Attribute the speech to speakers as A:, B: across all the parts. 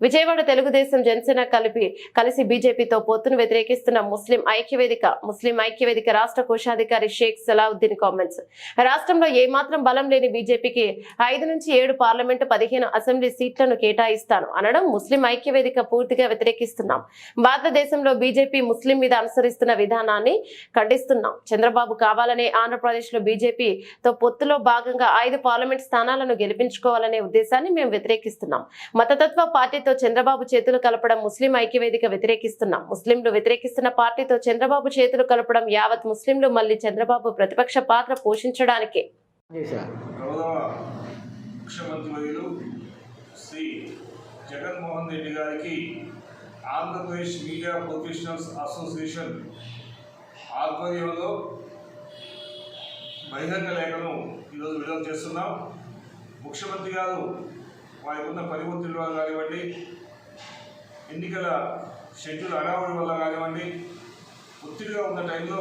A: విజయవాడ తెలుగుదేశం జనసేన కలిపి కలిసి బీజేపీతో పొత్తును వ్యతిరేకిస్తున్న ముస్లిం ఐక్యవేదిక ముస్లిం ఐక్యవేదిక రాష్ట్ర కోశాధికారి షేక్ సలావుద్దీన్ కామెంట్స్ రాష్ట్రంలో ఏమాత్రం బలం లేని బీజేపీకి ఐదు నుంచి ఏడు పార్లమెంటు పదిహేను అసెంబ్లీ సీట్లను కేటాయిస్తాను అనడం ముస్లిం ఐక్యవేదిక పూర్తిగా వ్యతిరేకిస్తున్నాం. భారతదేశంలో బీజేపీ ముస్లిం మీద అనుసరిస్తున్న విధానాన్ని ఖండిస్తున్నాం. చంద్రబాబు కావాలనే ఆంధ్రప్రదేశ్లో బీజేపీతో పొత్తులో భాగంగా ఐదు పార్లమెంట్ స్థానాలను గెలిపించుకోవాలనే ఉద్దేశాన్ని మేము వ్యతిరేకిస్తున్నాం. మతతత్వ పార్టీతో చంద్రబాబు చేతులు కలపడం ముస్లిం ఐక్యవేదిక వ్యతిరేకిస్తున్నాం ముస్లింలు వ్యతిరేకిస్తున్న పార్టీతో చంద్రబాబు చేతులు కలపడం యావత్ ముస్లింలు మళ్ళీ చంద్రబాబు ప్రతిపక్ష పాత్ర పోషించడానికే.
B: జగన్మోహన్ రెడ్డి గారికి ఆంధ్రప్రదేశ్ మీడియా ప్రొఫెషనల్స్ అసోసియేషన్ ఆధ్వర్యంలో బహిరంగ లేఖను ఈరోజు విడుదల చేస్తున్నాం. ముఖ్యమంత్రి గారు వారికి ఉన్న పరివర్తుల వల్ల కానివ్వండి ఎన్నికల షెడ్యూల్ అడావుడి వల్ల కానివ్వండి ఒత్తిడిగా ఉన్న టైంలో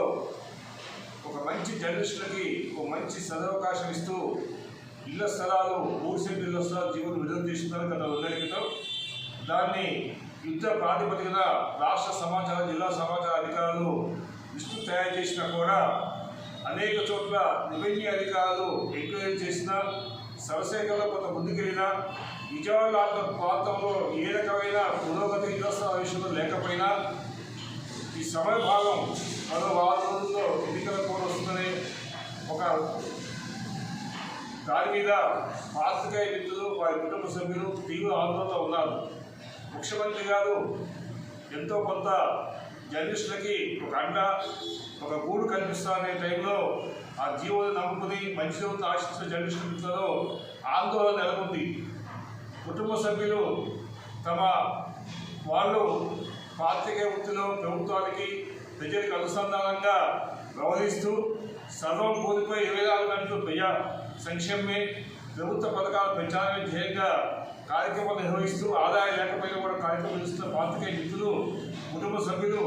B: ఒక మంచి జర్నలిస్టులకి ఒక మంచి సదవకాశం ఇస్తూ ఇళ్ళ స్థలాలు మూడు సెంట్ ఇళ్ళ స్థలాలు జీవన విడుదల చేస్తున్నారు గత రెండు క్రితం. దాన్ని యుద్ధ ప్రాతిపదికన రాష్ట్ర సమాచార జిల్లా సమాచార అధికారులు లిస్టు తయారు చేసినా కూడా అనేక చోట్ల రెవెన్యూ అధికారులు ఎంక్వైరీ చేసినా సవసేకలో కొంత ముందుకెళ్ళినా విజయవాడ ప్రాంతంలో ఏ రకమైన పురోగతి ఇళ్ళ విషయంలో లేకపోయినా ఈ సమయ భాగం మరో వారం రోజుల్లో ఎన్నికల కోడ్ వస్తుందని ఒక దాని మీద పాత్రికేయ మిత్రులు వారి కుటుంబ సభ్యులు తీవ్ర ఆందోళనలో ఉన్నారు. ముఖ్యమంత్రి గారు ఎంతో కొంత జర్నలిస్టులకి ఒక అండ ఒక గూడు కల్పిస్తా అనే టైంలో ఆ జీవోలు నమ్ముకుని మంచి జీవితం ఆశిస్తున్న జర్నలిస్టు మిత్రులలో ఆందోళన నెలకొంది. కుటుంబ సభ్యులు తమ వాళ్ళు పాత్రికే వృత్తిలో ప్రభుత్వానికి ప్రజలకు అనుసంధానంగా వ్యవహరిస్తూ సర్వం కోల్పోయి ఇరవై నాలుగు గంటలు ప్రజా సంక్షేమమే ప్రభుత్వ పథకాలు ప్రచారమే ధ్యేయంగా కార్యక్రమాలు నిర్వహిస్తూ ఆదాయం లేకపోయినా కూడా కార్యక్రమం నిర్వహిస్తున్న పాత్రికేయ మిత్రులు కుటుంబ సభ్యులు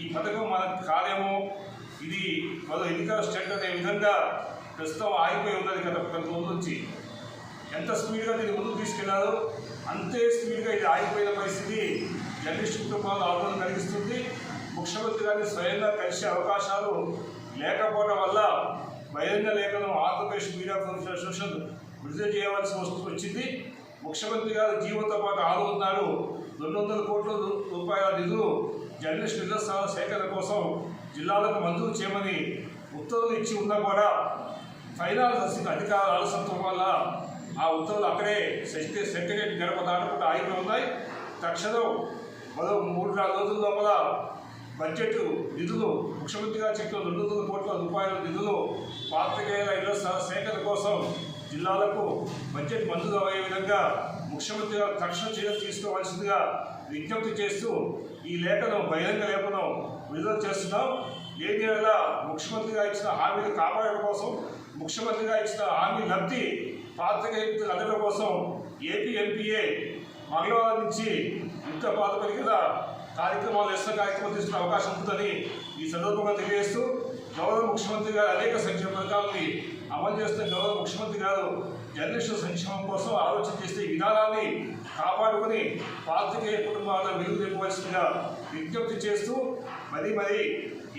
B: ఈ పథకం మన కార్యము. ఇది మరో ఎన్నికల స్టేట్ అనే విధంగా ప్రస్తుతం ఆగిపోయి ఉన్నది గత కొంత రోజుల నుంచి. ఎంత స్పీడ్గా దీన్ని ముందుకు తీసుకెళ్ళారో అంతే స్పీడ్గా ఇది ఆగిపోయిన పరిస్థితి జర్నలిస్ట్ కుటుంబాలు ఆందోళన కలిగిస్తుంది. ముఖ్యమంత్రి గారిని స్వయంగా కలిసే అవకాశాలు లేకపోవడం వల్ల బహిరంగ లేఖను ఆంధ్రప్రదేశ్ మీడియా కౌన్సిల్ అసోసియేషన్ విడుదల చేయవలసి వస్తు వచ్చింది. ముఖ్యమంత్రి గారు జీవోతో పాటు ఆరు రెండు వందల కోట్ల రూ- రూపాయల నిధులు జర్నలిస్ట్ నిధుల సేకరణ కోసం జిల్లాలకు మంజూరు చేయమని ఉత్తర్వులు ఇచ్చి ఉన్నా కూడా ఫైనాన్స్ అసలు అధికారుల ఆలస్యంతో వల్ల ఆ ఉత్తర్వులు అక్కడే సెక్రటరీ సెక్రటరీ గడప దాటకుండా ఆగిపోయి ఉన్నాయి. తక్షణం మరో మూడు నాలుగు రోజుల లోపల బడ్జెట్ నిధులు ముఖ్యమంత్రి గారు చెప్పిన రెండు వందల కోట్ల రూపాయల నిధులు పాత్రికేయుల ఇళ్ళ సేకరణ కోసం జిల్లాలకు బడ్జెట్ మంజూరు అయ్యే విధంగా ముఖ్యమంత్రి గారు తక్షణ చర్యలు తీసుకోవాల్సిందిగా విజ్ఞప్తి చేస్తూ ఈ లేఖను బహిరంగ లేఖను విడుదల చేస్తున్నాం. ఏది ముఖ్యమంత్రిగా ఇచ్చిన హామీలు కాపాడడం కోసం ముఖ్యమంత్రిగా ఇచ్చిన హామీ లబ్ధి పాత్రికేయులు అందడం కోసం ఏపీ ఎంపీఏ మంగళవారం నుంచి యుద్ధ ప్రాతిపదికన కార్యక్రమాలు ఇష్ట కార్యక్రమం తీసుకునే అవకాశం ఉంటుందని ఈ సందర్భంగా తెలియజేస్తూ గౌరవ ముఖ్యమంత్రి గారు అనేక సంక్షేమ పథకాలని అమలు చేస్తున్న గౌరవ ముఖ్యమంత్రి గారు జర్నలిస్టుల సంక్షేమం కోసం ఆలోచన చేస్తే విధానాన్ని కాపాడుకుని పాత్రికేయ కుటుంబాల విలువ తెప్పవలసిందిగా విజ్ఞప్తి చేస్తూ మరి మరి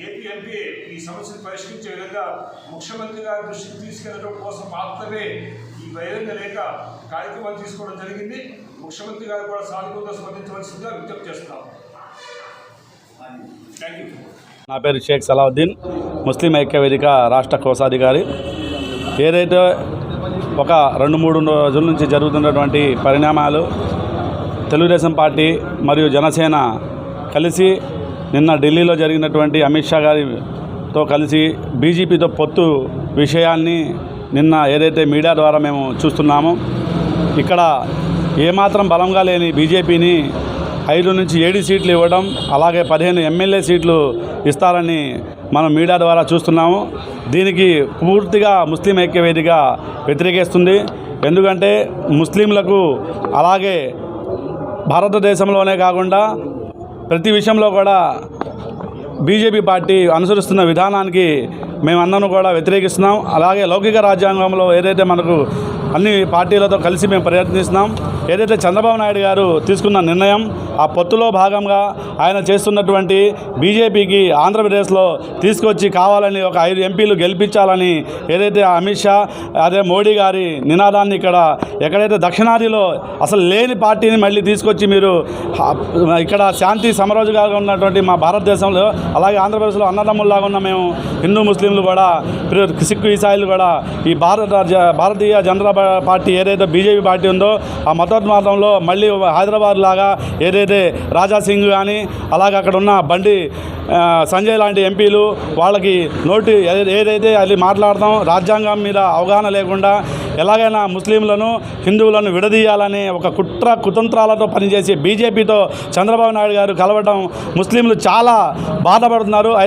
B: ఏపీ ఎంపీ ఈ సమస్యను పరిష్కరించే విధంగా ముఖ్యమంత్రి గారి దృష్టికి తీసుకెళ్ళడం కోసం మాత్రమే ఈ బహిరంగ లేఖ కార్యక్రమాలు తీసుకోవడం జరిగింది. ముఖ్యమంత్రి గారు కూడా సానుకూలంగా స్పందించవలసిందిగా విజ్ఞప్తి చేస్తున్నాం. థ్యాంక్ యూ
C: నా పేరు షేక్ సలావుద్దీన్ ముస్లిం ఐక్య వేదిక రాష్ట్ర కోశాధికారి. ఏదైతే ఒక రెండు మూడు రోజుల నుంచి జరుగుతున్నటువంటి పరిణామాలు తెలుగుదేశం పార్టీ మరియు జనసేన కలిసి నిన్న ఢిల్లీలో జరిగినటువంటి అమిత్ షా గారితో కలిసి బీజేపీతో పొత్తు విషయాన్ని నిన్న ఏదైతే మీడియా ద్వారా మేము చూస్తున్నామో ఇక్కడ ఏమాత్రం బలంగా లేని బీజేపీని ఐదు నుంచి ఏడు సీట్లు ఇవ్వడం అలాగే పదిహేను ఎమ్మెల్యే సీట్లు ఇస్తారని మనం మీడియా ద్వారా చూస్తున్నాము. దీనికి పూర్తిగా ముస్లిం ఐక్య వ్యతిరేకిస్తుంది. ఎందుకంటే ముస్లింలకు అలాగే భారతదేశంలోనే కాకుండా ప్రతి విషయంలో కూడా బీజేపీ పార్టీ అనుసరిస్తున్న విధానానికి మేమందరం కూడా వ్యతిరేకిస్తున్నాం. అలాగే లౌకిక రాజ్యాంగంలో ఏదైతే మనకు అన్ని పార్టీలతో కలిసి మేము ప్రయత్నిస్తున్నాం. ఏదైతే చంద్రబాబు నాయుడు గారు తీసుకున్న నిర్ణయం ఆ పొత్తులో భాగంగా ఆయన చేస్తున్నటువంటి బీజేపీకి ఆంధ్రప్రదేశ్లో తీసుకొచ్చి కావాలని ఒక ఐదు ఎంపీలు గెలిపించాలని ఏదైతే అమిత్ షా అదే మోడీ గారి నినాదాన్ని ఇక్కడ ఎక్కడైతే దక్షిణాదిలో అసలు లేని పార్టీని మళ్ళీ తీసుకొచ్చి మీరు ఇక్కడ శాంతి సమరోజుగా ఉన్నటువంటి మా భారతదేశంలో అలాగే ఆంధ్రప్రదేశ్లో అన్నదమ్ముల్లాగా ఉన్న మేము హిందూ ముస్లింలు కూడా సిక్కు ఈసాయిలు కూడా ఈ భారత భారతీయ జనతా పార్టీ ఏదైతే బీజేపీ పార్టీ ఉందో ఆ మతోన్మాదంలో మళ్ళీ హైదరాబాద్ లాగా ఏదైతే రాజా సింగ్ కానీ అలాగే అక్కడ ఉన్న బండి సంజయ్ లాంటి ఎంపీలు వాళ్ళకి నోటి ఏ- ఏదైతే అది మాట్లాడతాం రాజ్యాంగం మీద అవగాహన లేకుండా ఎలాగైనా ముస్లింలను హిందువులను విడదీయాలని ఒక కుట్ర కుతంత్రాలతో పనిచేసి బీజేపీతో చంద్రబాబు నాయుడు గారు కలవడం ముస్లింలు చాలా బాధపడుతున్నారు.